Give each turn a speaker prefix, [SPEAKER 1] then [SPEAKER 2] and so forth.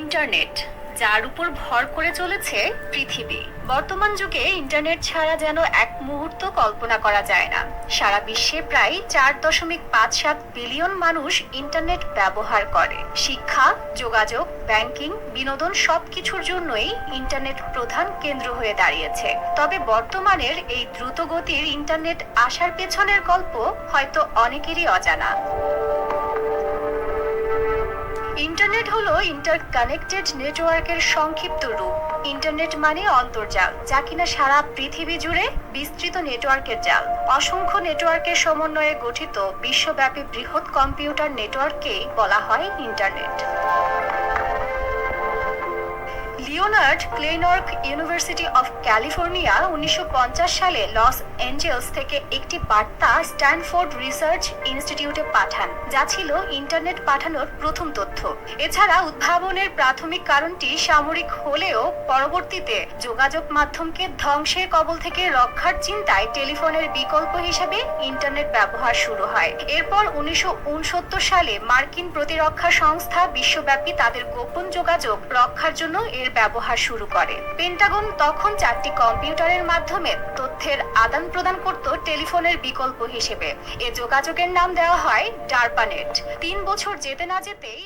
[SPEAKER 1] Internet, যার উপর ভর করে চলেছে পৃথিবী। বর্তমান যুগে ইন্টারনেট ছাড়া যেন এক মুহূর্ত কল্পনা করা যায় না। সারা বিশ্বে প্রায় চার দশমিক পাঁচ সাত বিলিয়ন মানুষ ইন্টারনেট ব্যবহার করে। শিক্ষা, যোগাযোগ, ব্যাংকিং, বিনোদন সবকিছুর জন্যই ইন্টারনেট প্রধান কেন্দ্র হয়ে দাঁড়িয়েছে। তবে বর্তমানের এই দ্রুতগতির ইন্টারনেট আসার পেছনের গল্প হয়তো অনেকেরই অজানা। ইন্টারনেট হলো ইন্টারকানেক্টেড নেটওয়ার্কের সংক্ষিপ্ত রূপ। ইন্টারনেট মানে অন্তর্জাল, যা কিনা সারা পৃথিবী জুড়ে বিস্তৃত নেটওয়ার্কের জাল। অসংখ্য নেটওয়ার্কের সমন্বয়ে গঠিত বিশ্বব্যাপী বৃহৎ কম্পিউটার নেটওয়ার্ককেই বলা হয় internet Leonard Kleinrock university of California উনিশশো সালে লস অ্যাঞ্জেলস থেকে একটি বার্তা স্ট্যানফোর্ড রিসার্চ ইনস্টিটিউটে পাঠান, যা ছিল ইন্টারনেট পাঠানোর প্রথম তথ্য। এছাড়া উদ্ভাবনের প্রাথমিক কারণটি সামরিক হলেও পরবর্তীতে যোগাযোগ মাধ্যমকে ধ্বংসের কবল থেকে রক্ষার চিন্তায় টেলিফোনের বিকল্প হিসেবে ইন্টারনেট ব্যবহার শুরু হয়। এরপর উনিশশো উনসত্তর সালে মার্কিন প্রতিরক্ষা সংস্থা বিশ্বব্যাপী তাদের গোপন যোগাযোগ রক্ষার জন্য এর ব্যবহার শুরু করে। পেন্টাগন তখন চারটি কম্পিউটারের মাধ্যমে তথ্যের আদান প্রদান করত টেলিফোনের বিকল্প হিসেবে। এ যোগাযোগের নাম দেওয়া হয় ডারপানেট তিন বছর যেতে না যেতেই